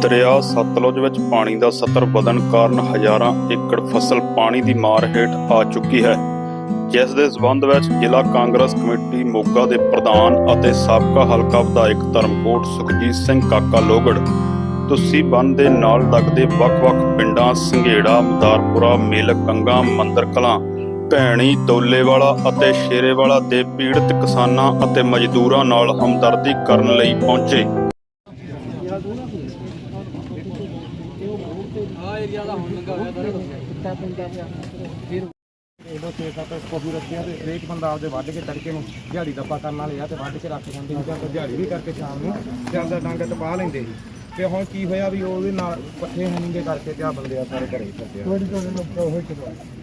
ਦਰਿਆ ਸਤਲੁਜ ਵਿੱਚ ਪਾਣੀ ਦਾ ਸਤਰ ਵਧਣ ਕਾਰਨ ਹਜ਼ਾਰਾਂ ਏਕੜ ਫਸਲ ਪਾਣੀ ਦੀ ਮਾਰ ਹੇਠ ਆ ਚੁੱਕੀ ਹੈ, ਜਿਸ ਦੇ ਸਬੰਧ ਵਿੱਚ ਜ਼ਿਲ੍ਹਾ ਕਾਂਗਰਸ ਕਮੇਟੀ ਮੋਗਾ ਦੇ ਪ੍ਰਧਾਨ ਅਤੇ ਸਾਬਕਾ ਹਲਕਾ ਵਿਧਾਇਕ ਧਰਮਕੋਟ ਸੁਖਜੀਤ ਸਿੰਘ ਕਾਕਾ ਲੋਗੜ, ਤੁਸੀਂ ਬੰਨ ਦੇ ਨਾਲ ਲੱਗਦੇ ਵੱਖ-ਵੱਖ ਪਿੰਡਾਂ ਸੰਘੇੜਾ, ਮਦਾਰਪੁਰਾ ਮੇਲ ਕੰਗਾ ਮੰਦਰ ਕਲਾਂ ਭੈਣੀ ਦੋਲੇਵਾਲਾ ਅਤੇ ਸ਼ੇਰੇਵਾਲਾ ਦੇ ਪੀੜਤ ਕਿਸਾਨਾਂ ਅਤੇ ਮਜ਼ਦੂਰਾਂ ਨਾਲ ਹਮਦਰਦੀ ਕਰਨ ਲਈ ਪਹੁੰਚੇ। ਇਹਦੋਂ ਛੇ ਸੱਤ ਪਸ਼ੂ ਰੱਖੇ ਆ ਤੇ ਹਰੇਕ ਬੰਦਾ ਆਪਦੇ ਵੱਢ ਕੇ ਤੜਕੇ ਨੂੰ ਦਿਹਾੜੀ ਦੱਪਾ ਕਰਨ ਵਾਲੇ ਆ ਤੇ ਵੱਢ ਕੇ ਰੱਖ ਜਾਂਦੇ ਸੀ ਤੇ ਦਿਹਾੜੀ ਵੀ ਕਰਕੇ ਸ਼ਾਮ ਨੂੰ ਜਾਂਦਾ ਡੰਗ ਤੇ ਪਾ ਲੈਂਦੇ ਸੀ ਤੇ ਹੁਣ ਕੀ ਹੋਇਆ ਵੀ ਉਹਦੇ ਨਾਲ ਪੱਠੇ ਹਨਿੰਗੇ ਕਰਕੇ ਤੇ ਆ ਬੰਦੇ ਆ ਸਾਰੇ ਘਰੇ ਫਿਰਦੇ ਆ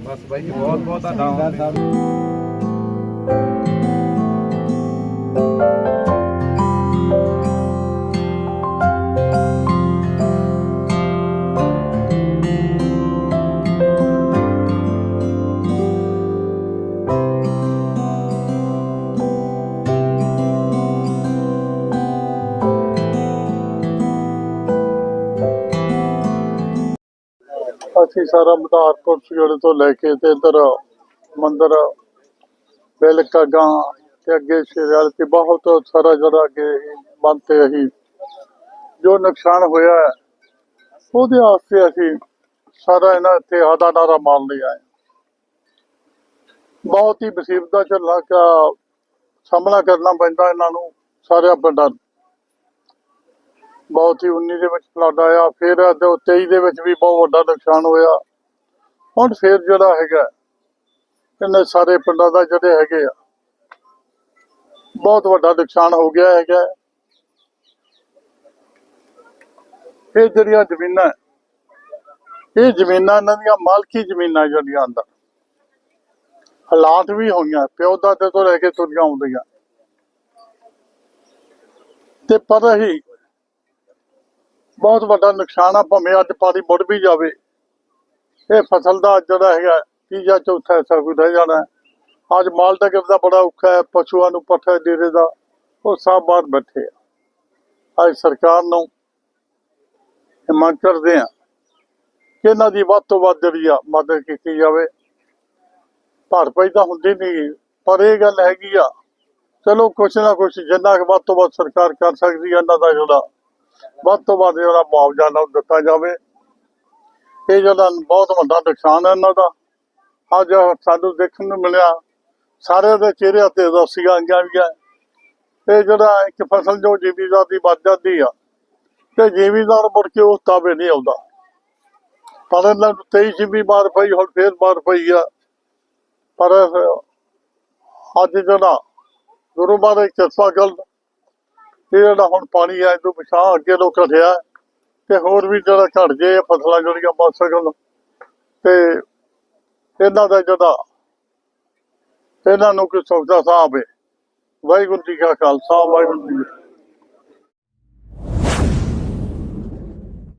ਬਸ ਬਾਈ ਜੀ ਬਹੁਤ ਬਹੁਤ ਧੰਨਵਾਦ ਅਸੀਂ ਸਾਰਾ ਮਧਾਰਪੁਰ ਸਗੜ ਤੋਂ ਲੈ ਕੇ ਤੇ ਇਧਰ ਮੰਦਰ, ਬੇਲਕਾ ਤੇ ਅੱਗੇ ਸ਼ੇਰਾਲ ਤੇ ਬਹੁਤ ਸਾਰਾ ਜਿਹੜਾ ਅੱਗੇ ਬੰਤੇ ਅਸੀਂ ਜੋ ਨੁਕਸਾਨ ਹੋਇਆ ਉਹਦੇ ਵਾਸਤੇ ਅਸੀਂ ਸਾਰਾ ਇਹਨਾਂ ਇੱਥੇ ਆਦਾ ਨਾਰਾ ਮਾਰ ਲਈ ਆਏ ਬਹੁਤ ਹੀ ਮੁਸੀਬਤਾਂ ਝੱਲਣਾ ਸਾਹਮਣਾ ਕਰਨਾ ਪੈਂਦਾ ਇਹਨਾਂ ਨੂੰ, ਸਾਰਿਆਂ ਪਿੰਡਾਂ ਬਹੁਤ ਹੀ 19 ਦੇ ਵਿੱਚ ਫਲੱਡ ਆਇਆ, ਫਿਰ ਤੇ 23 ਦੇ ਵਿੱਚ ਵੀ ਬਹੁਤ ਵੱਡਾ ਨੁਕਸਾਨ ਹੋਇਆ। ਹੁਣ ਫਿਰ ਜਿਹੜਾ ਹੈਗਾ, ਇਹਨੇ ਸਾਰੇ ਪਿੰਡਾਂ ਦਾ ਜਿਹੜੇ ਹੈਗੇ ਆ, ਬਹੁਤ ਵੱਡਾ ਨੁਕਸਾਨ ਹੋ ਗਿਆ ਹੈਗਾ। ਇਹ ਜਿਹੜੀਆਂ ਜ਼ਮੀਨਾਂ, ਇਹ ਜ਼ਮੀਨਾਂ ਇਹਨਾਂ ਦੀਆਂ ਮਾਲਕੀ ਜ਼ਮੀਨਾਂ ਜਿਹੜੀਆਂ ਅੰਦਰ, ਹਾਲਾਤ ਵੀ ਹੋਈਆਂ, ਪਿਓ ਦਾਦੇ ਤੋਂ ਲੈ ਕੇ ਤੁਰੀਆਂ ਆਉਂਦੀਆਂ। ਤੇ ਪਰ ਹੀ ਬਹੁਤ ਵੱਡਾ ਨੁਕਸਾਨ ਆ, ਭਾਵੇਂ ਅੱਜ ਪਾਣੀ ਮੁੜ ਵੀ ਜਾਵੇ। ਇਹ ਫਸਲ ਦਾ ਜਿਹੜਾ ਹੈਗਾ, ਤੀਜਾ ਚੌਥਾ ਹਿੱਸਾ ਕੋਈ ਰਹਿ ਜਾਣਾ ਅੱਜ ਮਾਲ ਡੰਗਰ ਦਾ ਬੜਾ ਔਖਾ ਹੈ, ਪਸ਼ੂਆਂ ਨੂੰ ਪੱਠੇ ਡੇਰੇ ਦਾ, ਉਹ ਸਭ ਬਾਹਰ ਬੈਠੇ ਆ। ਅੱਜ ਸਰਕਾਰ ਨੂੰ ਮੰਗ ਕਰਦੇ ਆ ਕਿ ਇਹਨਾਂ ਦੀ ਵੱਧ ਤੋਂ ਵੱਧ ਜਿਹੜੀ ਆ, ਮਦਦ ਕੀਤੀ ਜਾਵੇ। ਭਰਪਾਈ ਤਾਂ ਹੁੰਦੀ ਨਹੀਂ, ਪਰ ਇਹ ਗੱਲ ਹੈਗੀ ਆ, ਚਲੋ ਕੁਛ ਨਾ ਕੁਛ ਜਿੰਨਾ ਕੁ ਵੱਧ ਤੋਂ ਵੱਧ ਸਰਕਾਰ ਕਰ ਸਕਦੀ ਹੈ ਇਹਨਾਂ ਦਾ ਜਿਹੜਾ ਵੱਧ ਤੋਂ ਵੱਧ ਜਿਹੜਾ ਮੁਆਵਜ਼ਾ ਨਾ ਦਿੱਤਾ ਜਾਵੇ। ਇਹ ਜਿਹੜਾ ਬਹੁਤ ਵੱਡਾ ਨੁਕਸਾਨ ਹੈ ਇਹਨਾਂ ਦਾ। ਅੱਜ ਸਾਨੂੰ ਦੇਖਣ ਨੂੰ ਮਿਲਿਆ ਸਾਰਿਆਂ ਦੇ ਚਿਹਰੇ ਤੇ ਉਦਾਸੀਆਂ ਆਈਆਂ ਵੀ ਹੈ। ਇਹ ਜਿਹੜਾ ਇੱਕ ਫਸਲ ਜੋ ਜ਼ਿਮੀਦਾਰ ਦੀ ਵੱਧ ਜਾਂਦੀ ਆ, ਤੇ ਜ਼ਿਮੀਦਾਰ ਮੁੜ ਕੇ ਉਸ ਤਾਬੇ ਨਹੀਂ ਆਉਂਦਾ। ਪਰ ਇਹਨਾਂ ਨੂੰ 23 ਜਿਮੀ ਮਾਰ ਪਈ, ਹੁਣ ਫੇਰ ਮਾਰ ਪਈ ਆ। ਪਰ ਅੱਜ ਜਿਹੜਾ ਗੁਰੂ ਮਹਾਰਾਜ ਕਿਰਪਾ ਗੱਲ ਇਹ ਜਿਹੜਾ ਹੁਣ ਪਾਣੀ ਆ, ਇਹਨੂੰ ਪਿਛਾਂ ਅੱਗੇ ਲੋਕ ਘਟਿਆ ਤੇ ਹੋਰ ਵੀ ਜਿਹੜਾ ਘਟ ਜੇ ਫਸਲਾਂ ਜਿਹੜੀਆਂ ਬਚ ਸਕਣ ਤੇ ਇਹਨਾਂ ਦਾ ਜਿਹੜਾ, ਇਹਨਾਂ ਨੂੰ ਕੋਈ ਸੁਵਿਧਾ ਸਾਹਿਬ ਹੈ ਵਾਹਿਗੁਰੂ ਜੀ ਕਾ ਖਾਲਸਾ, ਵਾਹਿਗੁਰੂ ਜੀ